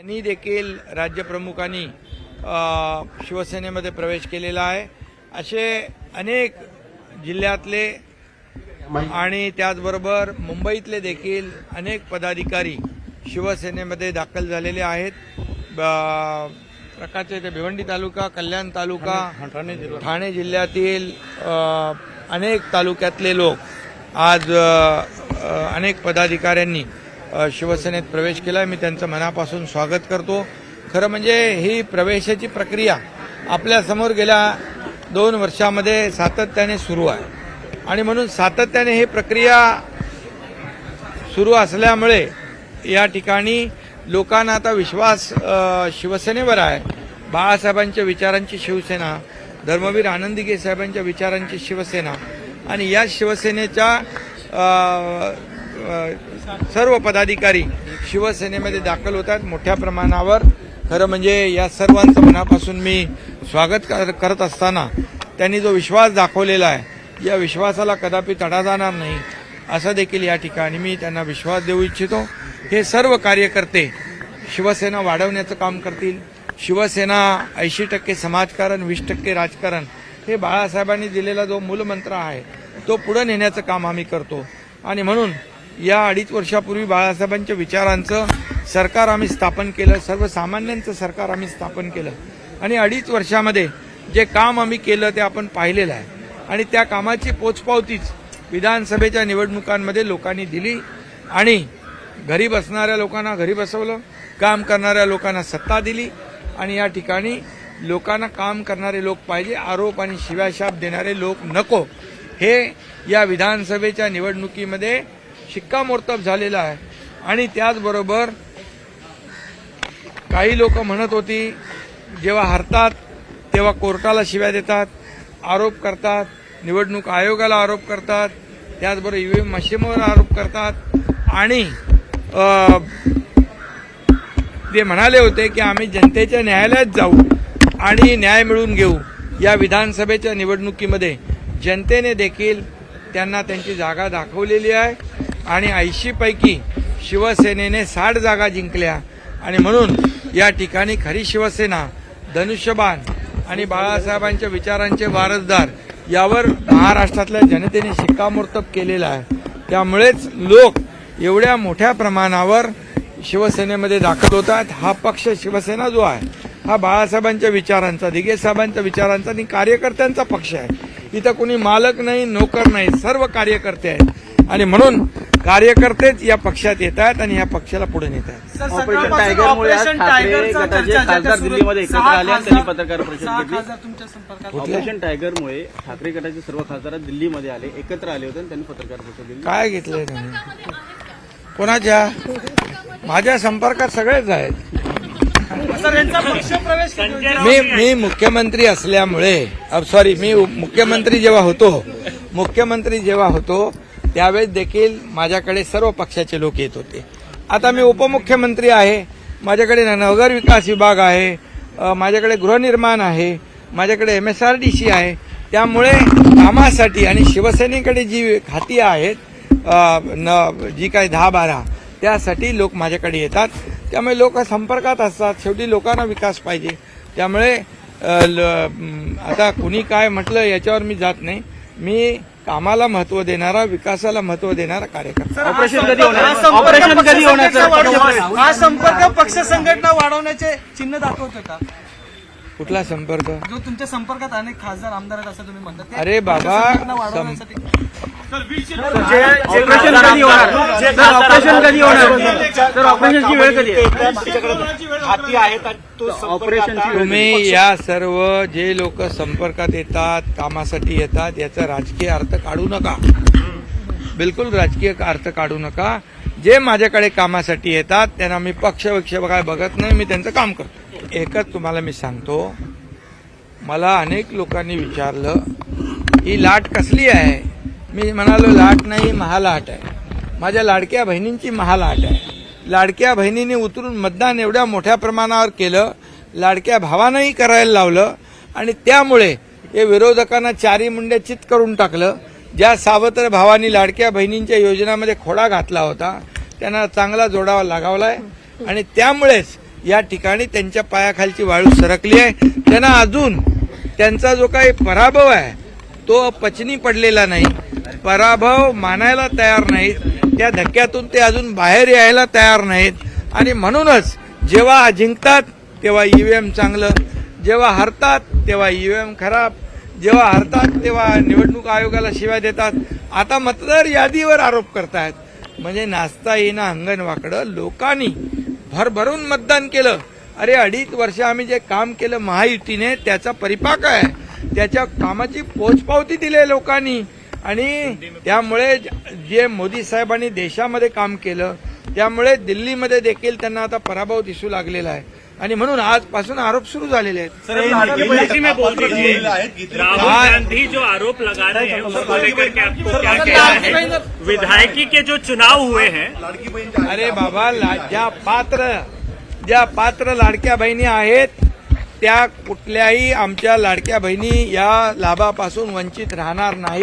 यांनी देखील राज्यप्रमुखांनी शिवसेनेमध्ये प्रवेश केलेला आहे. असे अनेक जिल्ह्यातले आणि त्याचबरोबर मुंबईतले देखील अनेक पदाधिकारी शिवसेनेमध्ये दाखल झालेले आहेत. ब- प्रकारचे ते भिवंडी तालुका कल्याण तालुका ठाणे जिल्ह्यातील अनेक तालुक्यातले लोक आज अनेक पदाधिकाऱ्यांनी शिवसेनेत प्रवेश केला मी त्यांचं मनापासून स्वागत करतो. खरं म्हणजे ही प्रवेशाची प्रक्रिया आपल्यासमोर गेल्या दोन वर्षामध्ये सातत्याने सुरू आहे. आणि म्हणून सातत्याने ही प्रक्रिया सुरू असल्यामुळे या ठिकाणी लोकांना आता विश्वास शिवसेनेवर आहे. बाळासाहेबांच्या विचारांची शिवसेना धर्मवीर आनंदीगे साहेबांच्या विचारांची शिवसेना आणि या शिवसेनेच्या सर्व पदाधिकारी शिवसेनेमध्ये दाखल होतात मोठ्या प्रमाणावर. खरं म्हणजे या सर्वांचं मनापासून मी स्वागत कर- करत असताना त्यांनी जो विश्वास दाखवलेला आहे या विश्वासाला कदापि तडा जाणार नाही असं देखील या ठिकाणी मी त्यांना विश्वास देऊ इच्छितो. हे सर्व कार्यकर्ते शिवसेना वाढवण्याचं काम करतील. शिवसेना ऐंशी टक्के समाजकारण वीस टक्के राजकारण हे बाळासाहेबांनी दिलेला जो मूलमंत्र आहे तो पुढे नेण्याचं काम आम्ही करतो. आणि म्हणून या अडीच वर्षापूर्वी बाळासाहेबांच्या विचारांचं सरकार आम्ही स्थापन केलं सर्वसामान्यांचं सरकार आम्ही स्थापन केलं. आणि अडीच वर्षामध्ये जे काम आम्ही केलं ते आपण पाहिलेलं आहे. आणि त्या कामाची पोचपावतीच विधानसभेच्या निवडणुकांमध्ये लोकांनी दिली आणि घरी बसणाऱ्या लोकांना घरी बसवलं काम करणाऱ्या लोकांना सत्ता दिली आणि या ठिकाणी लोकांना काम करणारे लोक पाहिजे आरोप आणि शिव्याशाप देणारे लोक नको. हे या विधानसभेच्या निवडणुकीमध्ये शिक्कामोर्तब झालेला आहे. आणि त्याचबरोबर काही लोक म्हणत होती जेव्हा हरतात तेव्हा कोर्टाला शिव्या देतात आरोप करतात निवडणूक आयोगाला आरोप करतात त्याचबरोबर ईव्हीएम मशीनवर आरोप करतात. आणि ते म्हणाले होते की आम्ही जनतेच्या न्यायालयात जाऊ आणि न्याय मिळवून घेऊ या विधानसभेच्या निवडणुकीमध्ये. जनतेने देखील त्यांना त्यांची जागा दाखवलेली आहे. आणि ऐंशीपैकी शिवसेनेने साठ जागा जिंकल्या. आणि म्हणून या ठिकाणी खरी शिवसेना धनुष्यबाण आणि बाळासाहेबांच्या विचारांचे वारसदार यावर महाराष्ट्रातल्या जनतेने शिक्कामोर्तब केलेला आहे. त्यामुळेच लोक एवढ्या मोठ्या प्रमाणावर शिवसेनेमध्ये दाखल होतात. हा पक्ष शिवसेना जो आहे हा बाळासाहेबांच्या विचारांचा दिगेसाहेबांच्या विचारांचा आणि कार्यकर्त्यांचा पक्ष आहे. इथं कोणी मालक नाही नोकर नाही सर्व कार्यकर्ते आहेत. आणि म्हणून कार्यकर्तेच या पक्षात येत आहेत आणि या पक्षाला पुढे नेत आहेत. सर, ऑपरेशन सकाळपासून टायगरमुळे आज ऑपरेशन ठाकरे टायगरचा गटाचे चर्चा खासदार सुरू- दिल्लीमध्ये एकत्र सहा आले आणि त्यांनी खासदार- पत्रकार परिषद सहा घेतली. खासदार तुमच्या संपर्कात होते. ऑपरेशन टायगरमुळे ठाकरे गटाचे सर्व खासदार दिल्लीमध्ये आले एकत्र आले होते आणि त्यांनी पत्रकार परिषद दिली काय घेतलंय त्यांनी? कोणाच्या? माझ्या संपर्कात सगळेच आहेत. सर यांचा पक्ष प्रवेश मी मी मुख्यमंत्री असल्यामुळे सॉरी मी मुख्यमंत्री जेव्हा होतो मुख्यमंत्री जेव्हा होतो त्यावेळेस देखील माझ्याकडे सर्व पक्षाचे लोक येत होते. आता मी उपमुख्यमंत्री आहे. माझ्याकडे नगर विकास विभाग आहे. माझ्याकडे गृहनिर्माण आहे. माझ्याकडे M S R D C आहे. त्यामुळे कामासाठी आणि शिवसेनेकडे जी खाती आहेत न जी काही दहा बारा त्यासाठी लोक माझ्याकडे येतात. त्यामुळे लोक संपर्कात असतात. शेवटी लोकांना विकास पाहिजे. त्यामुळे ल- आता कुणी काय म्हटलं याच्यावर मी जात नाही. मी कामाला महत्त्व देणारा विकासाला महत्त्व देणारा कार्यकर्ता ऑपरेशन कधी होणार? हा संपर्क ऑपरेशन पक्ष कधी होणार, संघटना? वाढवण्याचे- हा संपर्क पक्ष संघटना वाढवण्याचे चिन्ह दाखवतं का कुठला संपर्क? जो तुमच्या संपर्कात अनेक खासदार आमदार आहेत असं तुम्ही म्हणता ते अरे बाबा, वाढवण्यासाठी ऑपरेशन कधी होणार? ऑपरेशन ऑपरेशनची वेळ कधी आहे हाती आहेत तो ऑपरेशनची कधी? तुम्ही या सर्व जे लोक संपर्कात येतात कामासाठी येतात याचा राजकीय अर्थ काढू नका. बिलकुल राजकीय अर्थ काढू नका. जे माझ्याकडे कामासाठी येतात त्यांना मी पक्ष वक्ष काय बघत नाही मी त्यांचं काम करतो. एकच तुम्हाला मी सांगतो. मला अनेक लोकांनी विचारलं ही लाट कसली आहे? मी म्हणालो लाट नाही महालाट आहे. माझ्या लाडक्या बहिणींची महालाट आहे. लाडक्या बहिणीने उतरून मतदान एवढ्या मोठ्या प्रमाणावर केलं लाडक्या भावानंही करायला लावलं आणि त्यामुळे हे विरोधकांना चारी मुंड्या चित करून टाकलं. ज्या सावत्र भावानी लाडक्या बहिणींच्या योजनामध्ये खोडा घातला होता त्यांना चांगला जोडावा लागावला आहे आणि त्यामुळेच या ठिकाणी त्यांच्या पायाखालची वाळू सरकली आहे. त्यांना अजून त्यांचा जो काही पराभव आहे तो पचनी पडलेला नाही. पराभव मानायला तयार नाहीत. त्या धक्क्यातून ते अजून बाहेर यायला तयार नाहीत. आणि म्हणूनच जेव्हा जिंकतात तेव्हा ईव्हीएम चांगलं. जेव्हा हरतात तेव्हा ईव्हीएम खराब. जेव्हा हरतात तेव्हा निवडणूक आयोगाला शिवाय देतात. आता मतदार यादीवर आरोप करतायत. म्हणजे नाचता येईना अंगण वाकडं लोकांनी भरभरून मतदान केलं. अरे अडीच वर्ष आम्ही जे काम केलं महायुतीने त्याचा परिपाक आहे. त्याच्या कामाची पोचपावती दिली आहे लोकांनी. आणि त्यामुळे जे मोदी साहेबांनी देशामध्ये काम केलं त्यामुळे दिल्लीमध्ये देखील त्यांना आता पराभव दिसू लागलेला आहे. आणि म्हणून आजपासून आरोप सुरू झालेले आहेत. राहुल गांधी जो आरोप लगा रहे हैं उसको लेकर के आपको क्या कहना है? विधायकी के जो चुनाव हुए हैं अरे बाबा ज्या पात्र ज्या पात्र लाडक्या बहिणी आहेत त्या कुठल्याही आमच्या लाडक्या बहिणी या लाभापासून वंचित राहणार नाही